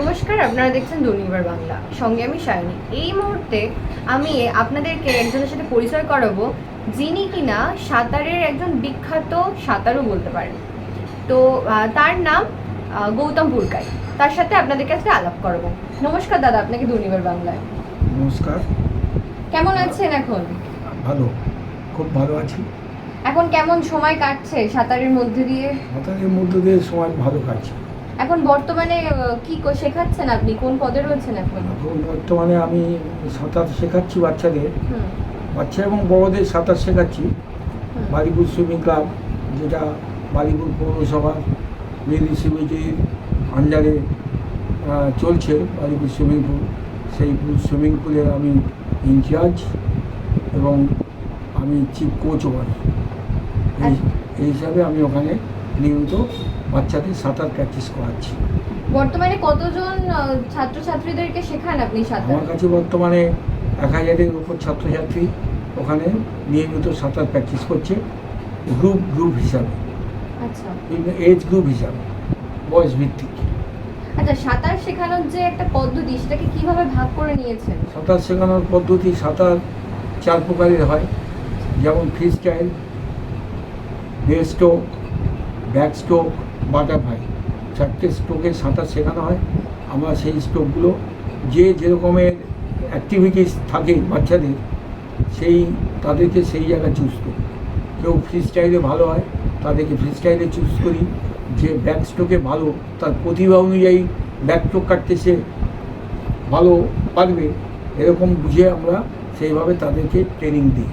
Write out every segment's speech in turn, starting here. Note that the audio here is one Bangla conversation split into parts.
নমস্কার আপনারা দেখছেন দুর্নিবার বাংলা। সঙ্গে আমি সায়নী। এই মুহূর্তে আমি আপনাদেরকে একজনের সাথে পরিচয় করাবো যিনি কিনা সাঁতারের একজন বিখ্যাত সাঁতারও বলতে পারেন। তো তার নাম গৌতম পুরকাই। তার সাথে আপনাদের কাছে আলাপ করাবো। নমস্কার দাদা আপনাকে দুর্নিবার বাংলায়। নমস্কার। কেমন আছেন এখন? ভালো খুব ভালো আছি। এখন কেমন সময় কাটছে সাঁতারের মধ্যে দিয়ে? সাঁতারের মধ্যে দিয়ে সময় ভালো কাটছে। এখন বর্তমানে কি শেখাচ্ছেন আপনি? কোন পদে রয়েছেন এখন? বর্তমানে আমি সাঁতার শেখাচ্ছি বাচ্চাদের। বাচ্চা এবং বড়দের সাঁতার শেখাচ্ছি। হুম। বালিপুর সুইমিং ক্লাব যেটা বালিপুর পৌরসভা লেডি সিমিটির আন্ডারে চলছে বালিপুর সুইমিং পুল। সেই সুইমিং পুলের আমি ইনচার্জ এবং আমি চিফ কোচ ওখানে। এই এই হিসাবে আমি ওখানে নিয়মিত বাচ্চাদের সাঁতার প্র্যাকটিস করাচ্ছি। বর্তমানে কতজন ছাত্রছাত্রীদেরকে শেখান আপনি সাঁতার? আমার কাছে বর্তমানে এক হাজারের উপর ছাত্রছাত্রী ওখানে নিয়মিত সাঁতার প্র্যাকটিস করছে গ্রুপ গ্রুপ হিসাবে। আচ্ছা। এজ গ্রুপ হিসাবে বয়স ভিত্তিক। আচ্ছা সাঁতার শেখানোর যে একটা পদ্ধতি সেটাকে কীভাবে ভাগ করে নিয়েছেন? সাঁতার শেখানোর পদ্ধতি সাঁতার চার প্রকারের হয়। যেমন freestyle breaststroke backstroke butterfly চারটে স্ট্রোকে সাঁতার শেখানো হয়। আমরা সেই স্ট্রোকগুলো যে যেরকমের অ্যাক্টিভিটিস থাকে বাচ্চাদের, সেই তাদেরকে সেই জায়গায় চুজ করি। কেউ ফ্রি স্টাইলে ভালো হয়, তাদেরকে ফ্রি স্টাইলে চুজ করি। যে ব্যাক স্ট্রোকে ভালো, তার প্রতিভা অনুযায়ী ব্যাক স্ট্রোক কাটতে সে ভালো পারবে, এরকম বুঝে আমরা সেইভাবে তাদেরকে ট্রেনিং দিই।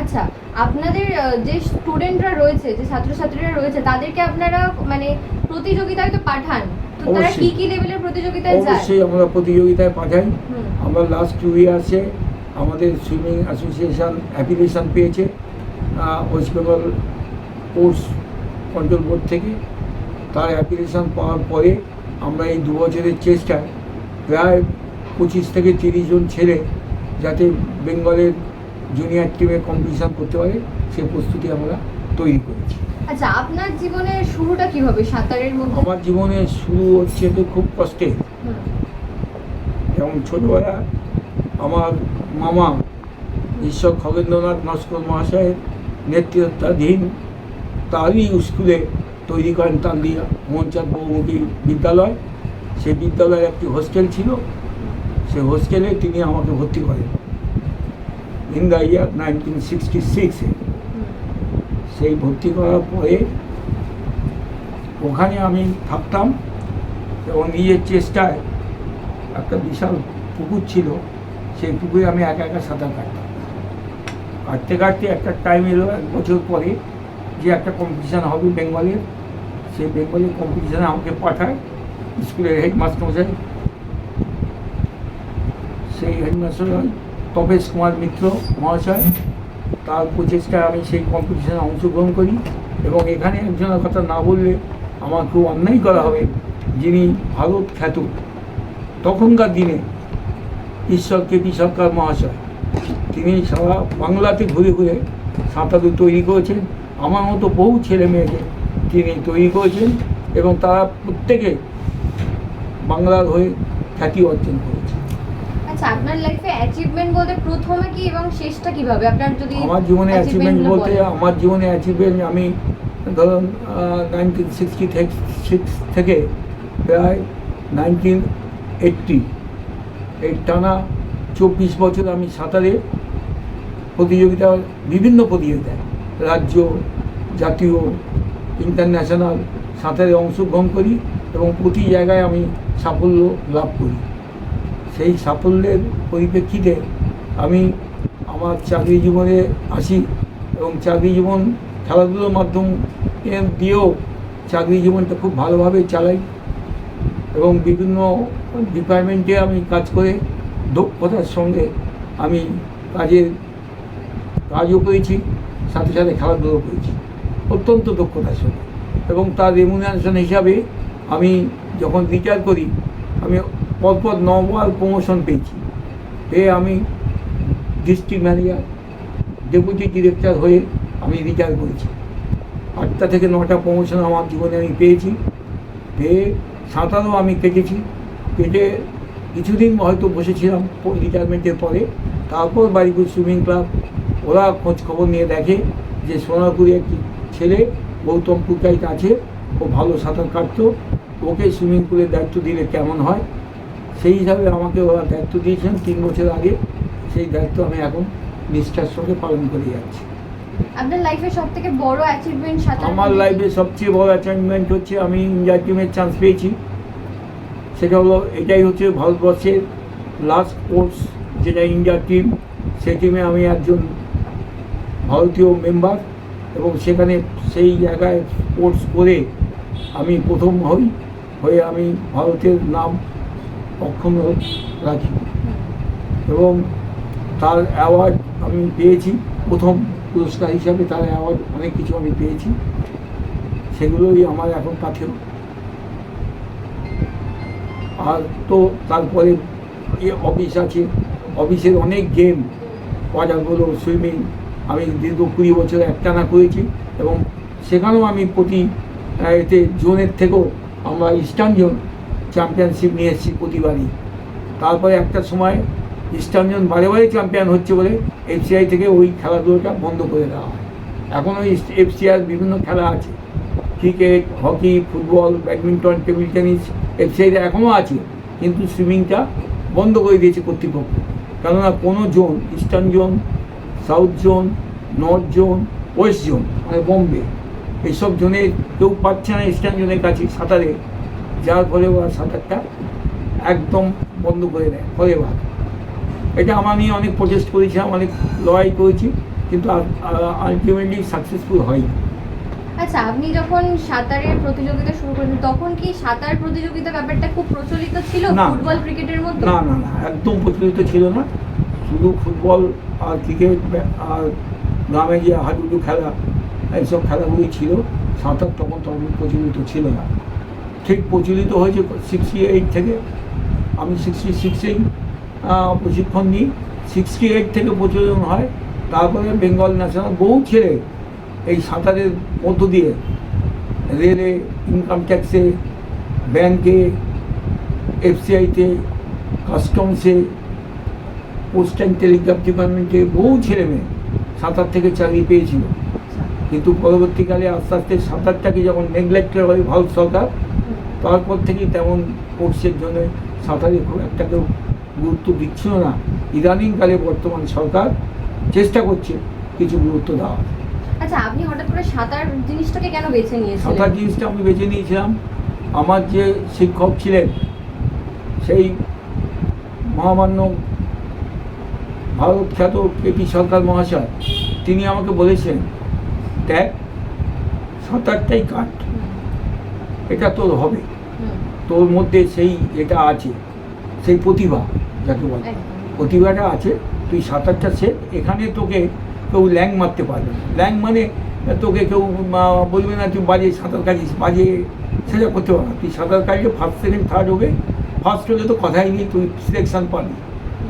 আচ্ছা আপনাদের যে স্টুডেন্টরা রয়েছে যে ছাত্রছাত্রীরা রয়েছে তাদেরকে আপনারা মানে প্রতিযোগিতায় তো পাঠান। তো তারা অবশ্যই। কি কি লেভেলের প্রতিযোগিতায় যায়? অবশ্যই আমরা প্রতিযোগিতায় পাঠাই। আমরা লাস্ট টু ইয়ার্সে আমাদের সুইমিং অ্যাসোসিয়েশন পেয়েছে West Bengal course control board থেকে। তার অ্যাপ্লিকেশান পাওয়ার পরে আমরা এই দু বছরের চেষ্টায় প্রায় পঁচিশ থেকে তিরিশ জন ছেলে যাতে বেঙ্গলের জুনিয়র টিমে কম্পিটিশন করতে পারে সে প্রস্তুতি আমরা তৈরি করেছি। আচ্ছা আপনার জীবনের শুরুটা কীভাবে সাঁতারের মধ্যে? আমার জীবনে শুরু হচ্ছে তো খুব কষ্টে। যেমন ছোটবেলা আমার মামা ঈশ্বর খগেন্দ্রনাথ নস্কর মহাশয়ের নেতৃত্বাধীন তারই স্কুলে তৈরি করেন তান্দিয়া মোহনচাঁদ বহুমুখী বিদ্যালয়। সেই বিদ্যালয়ের একটি হোস্টেল ছিল। সেই হোস্টেলে তিনি আমাকে ভর্তি করেন। In the year nineteen sixty সিক্সে হুম, সেই ভর্তি করার পরে ওখানে আমি থাকতাম এবং নিজের চেষ্টায় একটা বিশাল পুকুর ছিল সেই পুকুরে আমি একা একা সাঁতার কাটতাম কাটতে কাটতে একটা টাইম এলো এক বছর পরে যে একটা কম্পিটিশান হবে বেঙ্গলের সেই বেঙ্গলের কম্পিটিশানে আমাকে পাঠায় স্কুলের হেডমাস্টার মশাই সেই হেডমাস্টার তপেশ কুমার মিত্র মহাশয়। তার প্রচেষ্টায় আমি সেই কম্পিটিশানে অংশগ্রহণ করি এবং এখানে একজনের কথা না বললে আমার খুব অন্যায় করা হবে, যিনি ভারত খ্যাত। তখনকার দিনে ঈশ্বর কেপি সরকার মহাশয়, তিনি সারা বাংলাতে ঘুরে ঘুরে সাঁতারু তৈরি করেছেন। আমার মতো বহু ছেলে মেয়েকে তিনি তৈরি করেছেন এবং তারা প্রত্যেকে বাংলার হয়ে খ্যাতি অর্জন করেছে আচ্ছা আপনার লাইফে অ্যাচিভমেন্ট বলতে প্রথমে কি এবং শেষটা কীভাবে? আপনার যদি আমার জীবনে অ্যাচিভমেন্ট বলতে আমার জীবনে অ্যাচিভমেন্ট আমি ধরুন নাইনটিন সিক্সটি সিক্স থেকে প্রায় নাইনটিন এইটটি এই টানা চব্বিশ বছর আমি সাঁতারে প্রতিযোগিতা বিভিন্ন প্রতিযোগিতায় রাজ্য জাতীয় ইন্টারন্যাশনাল সাঁতারে অংশগ্রহণ করি এবং প্রতি জায়গায় আমি সাফল্য লাভ করি। সেই সাফল্যের পরিপ্রেক্ষিতে আমি আমার চাকরি জীবনে আসি এবং চাকরি জীবন খেলাধুলোর মাধ্যম দিয়েও চাকরি জীবনটা খুব ভালোভাবে চালাই এবং বিভিন্ন ডিপার্টমেন্টে আমি কাজ করে দক্ষতার সঙ্গে আমি কাজের কাজও করেছি, সাথে সাথে খেলাধুলো করেছি। অত্যন্ত দক্ষতার সঙ্গে। এবং তার রেমুনারেশন হিসাবে আমি যখন রিটায়ার করি, আমি পরপর নবার প্রমোশন পেয়েছি। পেয়ে আমি ডিস্ট্রিক্ট ম্যানেজার ডেপুটি ডিরেক্টর হয়ে আমি রিটায়ার করেছি। আটটা থেকে নটা প্রমোশন আমার জীবনে আমি পেয়েছি। পেয়ে সাঁতারও আমি কেটেছি। কেটে কিছুদিন হয়তো বসেছিলাম রিটায়ারমেন্টের পরে। তারপর বাড়িপুর সুইমিং ক্লাব ওরা খোঁজ খবর নিয়ে দেখে যে সোনারপুরে একটি ছেলে গৌতম পুকাইত আছে। ও ভালো সাঁতার কাটতো। ওকে সুইমিং পুলের দায়িত্ব দিলে কেমন হয়? সেই হিসাবে আমাকে ওরা দায়িত্ব দিয়েছেন তিন বছর আগে। সেই দায়িত্ব আমি এখন নিষ্ঠার সঙ্গে পালন করে যাচ্ছি। আপনার লাইফে বড় অ্যাচিভমেন্ট আমার লাইফে সবচেয়ে বড় অ্যাচিভমেন্ট হচ্ছে আমি ইন্ডিয়া টিমের চান্স পেয়েছি। সেটা হলো এটাই হচ্ছে ভারতবর্ষের লাস্ট স্পোর্টস যেটা ইন্ডিয়া টিম সেই টিমে আমি একজন ভারতীয় মেম্বার এবং সেখানে সেই জায়গায় স্পোর্টস করে আমি প্রথম হই। হয়ে আমি ভারতের নাম অক্ষুণ্ণ রাখি এবং তার অ্যাওয়ার্ড আমি পেয়েছি, প্রথম পুরস্কার হিসাবে তার অ্যাওয়ার্ড অনেক কিছু আমি পেয়েছি। সেগুলোই আমার এখন পাথেয়। আর তো তারপরে এ অফিস আছে। অফিসের অনেক গেম ওয়াটারগুলো সুইমিং আমি দীর্ঘ কুড়ি বছর একটানা করেছি এবং সেখানেও আমি প্রতি এতে জোনের থেকেও আমরা ইস্টার্ন জোন চ্যাম্পিয়নশিপ নিয়ে এসেছি প্রতিবারই। তারপরে একটা সময় ইস্টার্ন জোন বারে বারে চ্যাম্পিয়ন হচ্ছে বলে এফসিআই থেকে ওই খেলাধুলোটা বন্ধ করে দেওয়া হয়। এখনও এফসিআই বিভিন্ন খেলা আছে। Cricket, hockey, football, badminton, table tennis এফসিআইতে এখনও আছে, কিন্তু সুইমিংটা বন্ধ করে দিয়েছে কর্তৃপক্ষ। কেননা কোনো zone eastern zone south zone north zone west zone মানে বোম্বে এইসব জোনে কেউ পাচ্ছে না ইস্টার্ন জোনের কাছে সাঁতারে। যার ফলে ওরা সাঁতারটা একদম বন্ধ করে দেয় ফলে ভাগ এটা আমার নিয়ে অনেক প্রচেস্ট করেছিলাম অনেক লড়াই করেছি কিন্তু আলটিমেটলি সাকসেসফুল হয়নি। আচ্ছা আপনি যখন সাঁতারের প্রতিযোগিতা শুরু করেন তখন কি সাঁতার প্রতিযোগিতা ব্যাপারটা খুব প্রচলিত ছিল না। ফুটবল ক্রিকেটের মতো না না না একদম প্রচলিত ছিল না। শুধু ফুটবল আর ক্রিকেট আর গ্রামে যে হাডুডু খেলা এইসব খেলাগুলি ছিল সাঁতার তখন তখন প্রচলিত ছিল না। ঠিক প্রচলিত হয়েছে সিক্সটি এইট থেকে। আমি সিক্সটি সিক্সেই প্রশিক্ষণ নিই। সিক্সটি এইট থেকে প্রচলন হয়। তারপরে বেঙ্গল ন্যাশনাল বহু ছেলে এই সাঁতারের মধ্য দিয়ে রেলে ইনকাম ট্যাক্সে ব্যাংকে এফসিআইতে কাস্টমসে পোস্ট অ্যান্ড টেলিগ্রাফ ডিপার্টমেন্টে বহু ছেলে মেয়ে সাঁতার থেকে চাকরি পেয়েছিল। কিন্তু পরবর্তীকালে আস্তে আস্তে সাঁতারটাকে যখন নেগলেক্ট করা হয় ভারত সরকার তারপর থেকেই তেমন কোর্সের জন্য সাঁতারে খুব একটা কেউ গুরুত্ব দিচ্ছিল না। ইদানিংকালে বর্তমান সরকার চেষ্টা করছে কিছু গুরুত্ব দেওয়া আচ্ছা আপনি হঠাৎ করে সাঁতার জিনিসটাকে কেন বেছে নিয়েছিলেন? সাঁতার জিনিসটা আমি বেছে নিয়েছিলাম। আমার যে শিক্ষক ছিলেন সেই মহামান্য ভারত খ্যাত কেপি সরকার মহাশয় তিনি আমাকে বলেছেন দেখ সাঁতারটাই কাট এটা তোর হবে। তোর মধ্যে সেই এটা আছে সেই প্রতিভা যাকে বলে। প্রতিভাটা আছে তুই সাঁতারটা শেখ এখানে তোকে কেউ ল্যাং মারতে পারবে ল্যাং মানে তোকে কেউ বলবে না তুই বাজে সাঁতার কাটিস বাজে সেটা করতে পারবে না। তুই সাঁতার কাটলে ফার্স্ট সেকেন্ড থার্ড হবে। ফার্স্ট হলে তো কথাই নেই তুই সিলেকশান পাবি।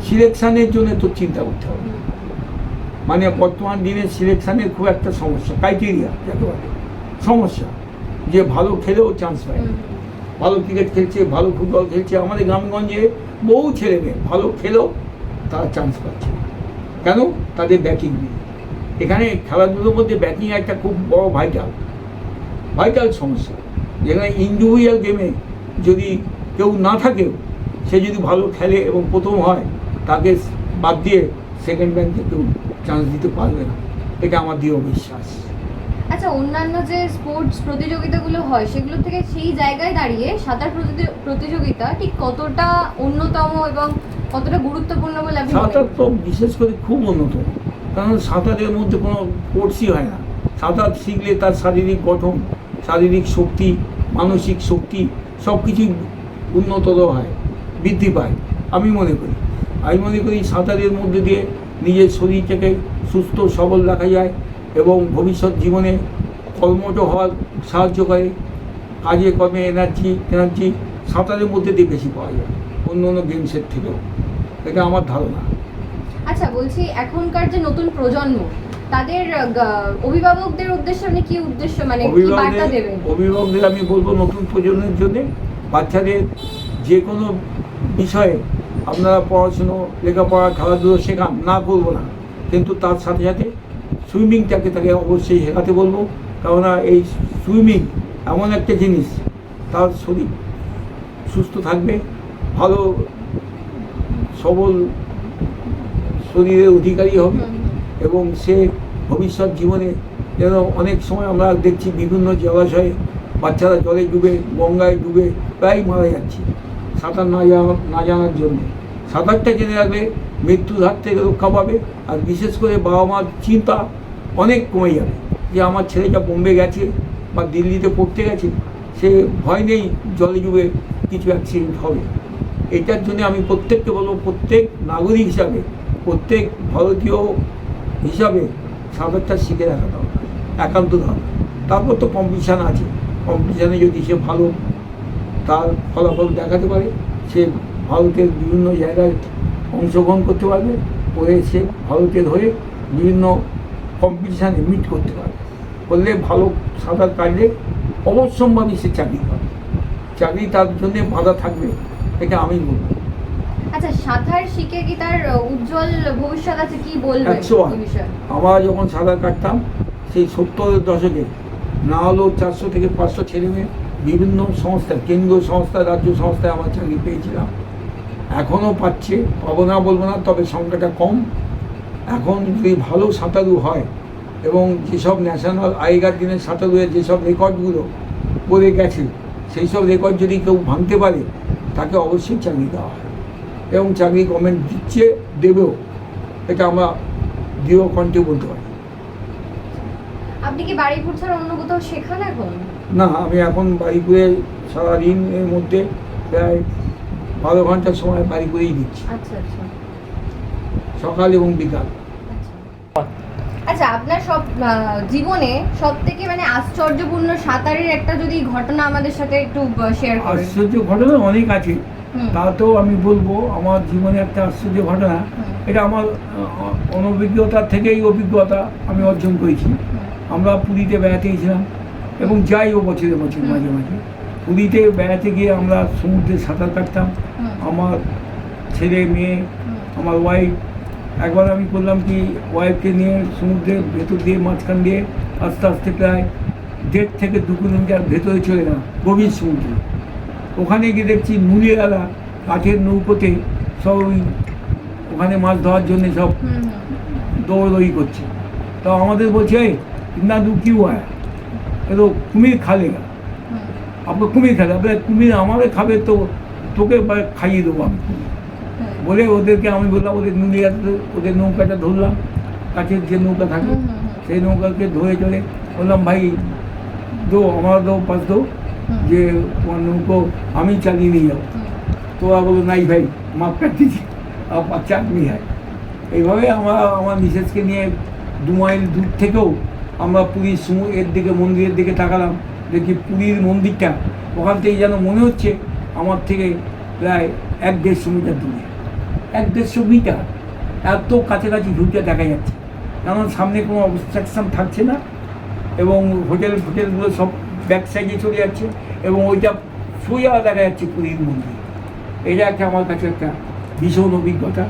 সিলেকশানের জন্য তোর চিন্তা করতে হবে। মানে বর্তমান দিনে সিলেকশানের খুব একটা সমস্যা ক্রাইটেরিয়া যাকে বলে। সমস্যা। যে ভালো খেলেও চান্স পায় না। ভালো ক্রিকেট খেলছে ভালো ফুটবল খেলছে আমাদের গ্রামগঞ্জে বহু ছেলে মেয়ে ভালো খেলেও তারা চান্স পাচ্ছে কেন? তাদের ব্যাটিং নেই। এখানে খেলাধুলোর মধ্যে ব্যাটিং একটা খুব বড় ভাইটাল ভাইটাল সমস্যা। যেখানে ইন্ডিভিজুয়াল গেমে যদি কেউ না থাকেও সে যদি ভালো খেলে এবং প্রথম হয় তাকে বাদ দিয়ে সেকেন্ড ব্যাংকে কেউ চান্স দিতে পারবে না। এটা আমার দৃঢ় বিশ্বাস। আচ্ছা অন্যান্য যে স্পোর্টস প্রতিযোগিতাগুলো হয় সেগুলো থেকে সেই জায়গায় দাঁড়িয়ে সাঁতার প্রতিযোগি- প্রতিযোগিতা ঠিক কতটা অন্যতম এবং কতটা গুরুত্বপূর্ণ বলে আপনি সাঁতার তো বিশেষ করে খুব উন্নত। কারণ সাঁতারের মধ্যে কোনো কোর্সই হয় না। সাঁতার শিখলে তার শারীরিক গঠন শারীরিক শক্তি মানসিক শক্তি সব কিছুই উন্নতর হয় বৃদ্ধি পায় আমি মনে করি। আমি মনে করি সাঁতারের মধ্যে দিয়ে নিজের শরীরটাকে সুস্থ সবল রাখা যায়। এবং ভবিষ্যৎ জীবনে কর্মঠ হওয়ার সাহায্য করে। কাজে কর্মে এনার্জি এনার্জি সাঁতারের মধ্যে দিয়ে বেশি পাওয়া যায় অন্য অন্য গেমসের থেকেও। এটা আমার ধারণা। আচ্ছা বলছি এখনকার যে নতুন প্রজন্ম তাদের অভিভাবকদের উদ্দেশ্যে আপনি কি উদ্দেশ্য মানে কি বার্তা অভিভাবকদের দেবেন? অভিভাবকদের আমি বলব নতুন প্রজন্মের জন্য বাচ্চাদের যে কোনো বিষয়ে আপনারা পড়াশুনো লেখাপড়া খেলাধুলো শেখান না করব না। কিন্তু তার সাথে সাথে সুইমিংটাকে তাকে অবশ্যই শেখাতে বলব। কেননা এই সুইমিং এমন একটা জিনিস, তার শরীর সুস্থ থাকবে, ভালো, সবল শরীরের অধিকারী হবে এবং সে ভবিষ্যৎ জীবনে যেন অনেক সময় আমরা দেখছি বিভিন্ন জলাশয়ে বাচ্চারা জলে ডুবে, গঙ্গায় ডুবে প্রায় মারা যাচ্ছে, সাঁতার না জানা, না জানার জন্য। সাঁতারটা জেনে রাখলে মৃত্যুর হাত থেকে রক্ষা পাবে, আর বিশেষ করে বাবা মার চিন্তা অনেক কমে যাবে। যে আমার ছেলেটা বোম্বে গেছে বা দিল্লিতে পড়তে গেছে, সে ভয় নেই জলে যুগে কিছু অ্যাক্সিডেন্ট হবে। এটার জন্য আমি প্রত্যেককে বলব, প্রত্যেক নাগরিক হিসাবে, প্রত্যেক ভারতীয় হিসাবে সাঁতারটা শিখে রাখা দরকার, একান্ত দরকার তারপর তো কম্পিটিশান আছে। কম্পিটিশানে যদি সে ভালো তার ফলাফল দেখাতে পারে, সে ভারতের বিভিন্ন জায়গায় অংশগ্রহণ করতে পারবে করে সে ভারতের হয়ে বিভিন্ন কম্পিটিশানে মিট করতে পারবে করলে ভালো সাঁতার কাটলে অবশ্যম্ভাবী সে চাকরি পাবে। চাকরি তার জন্য বাধা থাকবে এটা আমি বলব। আচ্ছা সাঁতার শিখে কি তার উজ্জ্বল ভবিষ্যৎ আছে? কি বলবেন? আমরা যখন সাঁতার কাটতাম সেই সত্তরের দশকে না হলেও চারশো থেকে পাঁচশো ছেলে মেয়ে বিভিন্ন সংস্থা কেন্দ্রীয় সংস্থা রাজ্য সংস্থায় আমার চাকরি পেয়েছিলাম। এখনও পাচ্ছে পাবো না বলব না তবে সংখ্যাটা কম। এখন যদি ভালো সাঁতারু হয় এবং যেসব ন্যাশনাল আগেকার দিনের সাঁতারুয়ের যেসব রেকর্ডগুলো করে গেছে সেই সব রেকর্ড যদি কেউ ভাঙতে পারে তাকে অবশ্যই চাকরি দেওয়া হয়। এবং চাকরি গভর্নমেন্ট দিচ্ছে দেবেও। এটা আমরা দৃঢ় কণ্ঠে বলতে পারি। আপনি কি বাড়িপুর ছাড়া অন্য কোথাও শেখান এখন? না আমি এখন বাড়িপুরে সারাদিন এর মধ্যে প্রায় বারো ঘণ্টার সময় বাড়ি বাড়িপুরেই দিচ্ছি। আচ্ছা আচ্ছা। সকাল এবং বিকাল। আচ্ছা। আপনার সব জীবনে সব থেকে মানে আশ্চর্যপূর্ণ সাঁতারের একটা যদি ঘটনা আমাদের সাথে একটু শেয়ার করেন। আশ্চর্য ঘটনা অনেক আছে। হুম, তাতেও আমি বলব আমার জীবনে একটা আশ্চর্য ঘটনা। এটা আমার অনভিজ্ঞতা থেকেই অভিজ্ঞতা আমি অর্জন করেছি। আমরা পুরীতে বেড়াতে গেছিলাম এবং যাইও বছরে বছর মাঝে মাঝে। পুরীতে বেড়াতে গিয়ে আমরা সমুদ্রে সাঁতার কাটতাম। আমার ছেলে মেয়ে আমার ওয়াইফ একবার আমি করলাম কি ওয়াইফকে নিয়ে সমুদ্রের ভেতর দিয়ে মাঝখান দিয়ে আস্তে আস্তে প্রায় দেড় থেকে দু কিলোমিটার ভেতরে চলে না গভীর সমুদ্রে। ওখানে গিয়ে দেখছি মুলিয়ালা কাঠের নৌকোতে সব ওই ওখানে মাছ ধরার জন্য সব দৌড়দৌড়ি করছে। তো আমাদের বলছে না দু কি হয়? এ তো কুমির খালে গা। আপনার কুমির খালে আপনার কুমির আমারে খাবে তো তোকে খাইয়ে দেবো আমি কুমির। বলে ওদেরকে আমি বললাম ওদের নুলিয়াতে ওদের নৌকাটা ধরলাম। কাছের যে নৌকা থাকে। সেই নৌকাকে ধরে চলে বললাম ভাই দো আমার দো পাশ দো যে তোমার নৌকো আমি চালিয়ে নিয়ে যাব। তো বলল নাই ভাই মাপ কাট দিচ্ছি। আর বাচ্চা আপনি হয় এইভাবে আমরা আমার মিসেসকে নিয়ে দু মাইল দূর থেকেও আমরা পুরীর সমু এর দিকে মন্দিরের দিকে তাকালাম। দেখি পুরীর মন্দিরটা ওখান থেকে যেন মনে হচ্ছে আমার থেকে প্রায় এক দেড়শো মিটার দূরে। এক দেড়শো মিটার। এত কাছাকাছি ঢুকতে দেখা যাচ্ছে। কারণ সামনে কোনো অবস্ট্রাকশন থাকছে না এবং হোটেল ফোটেলগুলো সব ব্যাক সাইডে চলে যাচ্ছে এবং ওইটা সোজা দেখা যাচ্ছে পুরীর মন্দির। এটা একটা আমার কাছে একটা ভীষণ অভিজ্ঞতা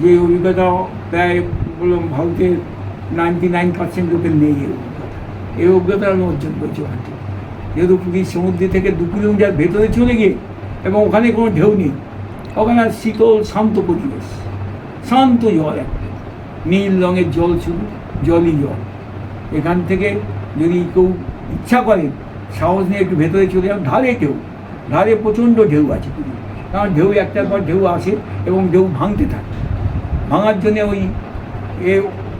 যে অভিজ্ঞতা প্রায় বললাম ভারতের নাইনটি নাইন পার্সেন্ট লোকের নেই এই অভিজ্ঞতা। এই অভিজ্ঞতা আমি অর্জন করেছি ওখান যেহেতু পুরীর সমুদ্র থেকে দু কিলোমিটার ভেতরে চলে গিয়ে এবং ওখানে কোনো ঢেউ নেই। ওখানে শীতল শান্ত পরিবেশ, শান্ত জল একটা নীল রঙের জল শুধু জলই জল। এখান থেকে যদি কেউ ইচ্ছা করে, সাহস নিয়ে একটু ভেতরে চলে যাও ধারে ঢেউ ধারে প্রচণ্ড ঢেউ আছে কারণ ঢেউ একটার পর ঢেউ আসে এবং ঢেউ ভাঙতে থাকে। ভাঙার জন্যে ওই এ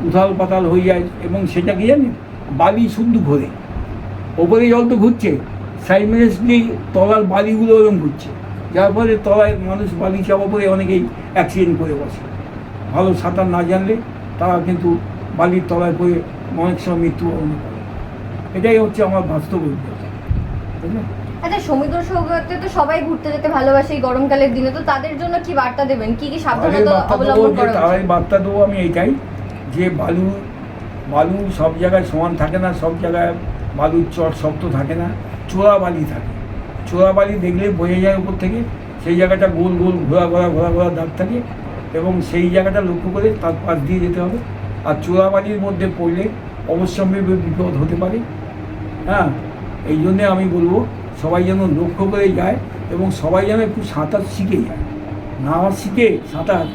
উথাল পাতাল হয়ে যায় এবং সেটা কি জানেন? বালি শুদ্ধ ঘোরে। ওপরে জল তো ঘুরছে সাইমেন্সলি তলার বালিগুলো ওরকম ঘুরছে। যার ফলে তলায় মানুষ বালি চাপা পরে অনেকেই অ্যাক্সিডেন্ট করে বসে। ভালো সাঁতার না জানলে তারা কিন্তু বালির তলায় পড়ে অনেক সময় মৃত্যুবরণ করে। এটাই হচ্ছে আমার বাস্তব অভিজ্ঞতা। আচ্ছা সমুদ্র সৈকতে তো সবাই ঘুরতে যেতে ভালোবাসে এই গরমকালের দিনে তো তাদের জন্য কি বার্তা দেবেন? কি কি সাবধানতা অবলম্বন করা তারাই বার্তা দেবো আমি এইটাই যে বালু বালু সব জায়গায় সমান থাকে না সব জায়গায় বালুর চর শক্ত থাকে না চোরা বালি থাকে। চোরাবালি দেখলে বোঝা যায় উপর থেকে সেই জায়গাটা গোল গোল ঘোরা ঘোরা ঘোরা ঘোরা দাগ থাকে এবং সেই জায়গাটা লক্ষ্য করে তার পাশ দিয়ে যেতে হবে। আর চোরাবালির মধ্যে পড়লে অবশ্যম্ভাবী বিপদ হতে পারে। হ্যাঁ এই জন্যে আমি বলব সবাই যেন লক্ষ্য করে যায় এবং সবাই যেন একটু সাঁতার শিখে যায়। না শিখে সাঁতার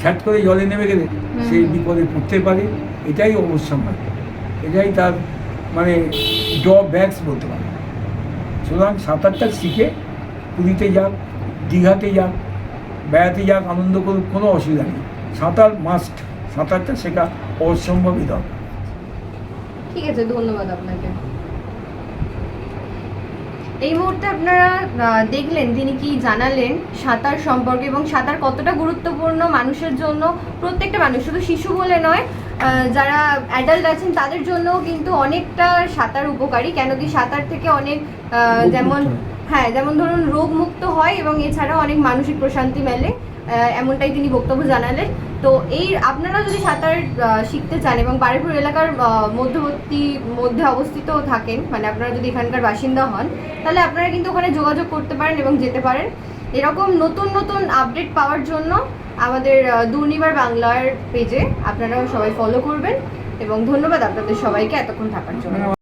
ছ্যাট করে জলে নেমে গেলে সেই বিপদে পড়তে পারে। এটাই অবশ্যম্ভাবী। এটাই তার মানে ড ব্যাগস বলতে পারে সুতরাং সাঁতারটা শিখে পুরীতে যাক দীঘাতে যাক বেড়াতে যাক আনন্দ করুক কোনো অসুবিধা নেই। সাঁতার মাস্ট সাঁতারটা শেখা অসম্ভবই দরকার। ঠিক আছে, ধন্যবাদ আপনাকে। এই মুহূর্তে আপনারা দেখলেন, তিনি কি জানালেন সাঁতার সম্পর্কে এবং সাঁতার কতটা গুরুত্বপূর্ণ মানুষের জন্য। প্রত্যেকটা মানুষ, শুধু শিশু বলে নয় যারা অ্যাডাল্ট আছেন তাদের জন্যও কিন্তু অনেকটা সাঁতার উপকারী। কেন কি সাঁতার থেকে অনেক যেমন হ্যাঁ যেমন ধরুন রোগমুক্ত হয় এবং এছাড়াও অনেক মানসিক প্রশান্তি মেলে এমনটাই তিনি বক্তব্য জানালেন। তো এই আপনারা যদি সাঁতার শিখতে চান এবং বারুইপুর এলাকার মধ্যবর্তী মধ্যে অবস্থিত থাকেন মানে আপনারা যদি এখানকার বাসিন্দা হন তাহলে আপনারা কিন্তু ওখানে যোগাযোগ করতে পারেন এবং যেতে পারেন। এরকম নতুন নতুন আপডেট পাওয়ার জন্য আমাদের দুর্নিবার বাংলার পেজে আপনারাও সবাই ফলো করবেন এবং ধন্যবাদ আপনাদের সবাইকে এতক্ষণ থাকার জন্য।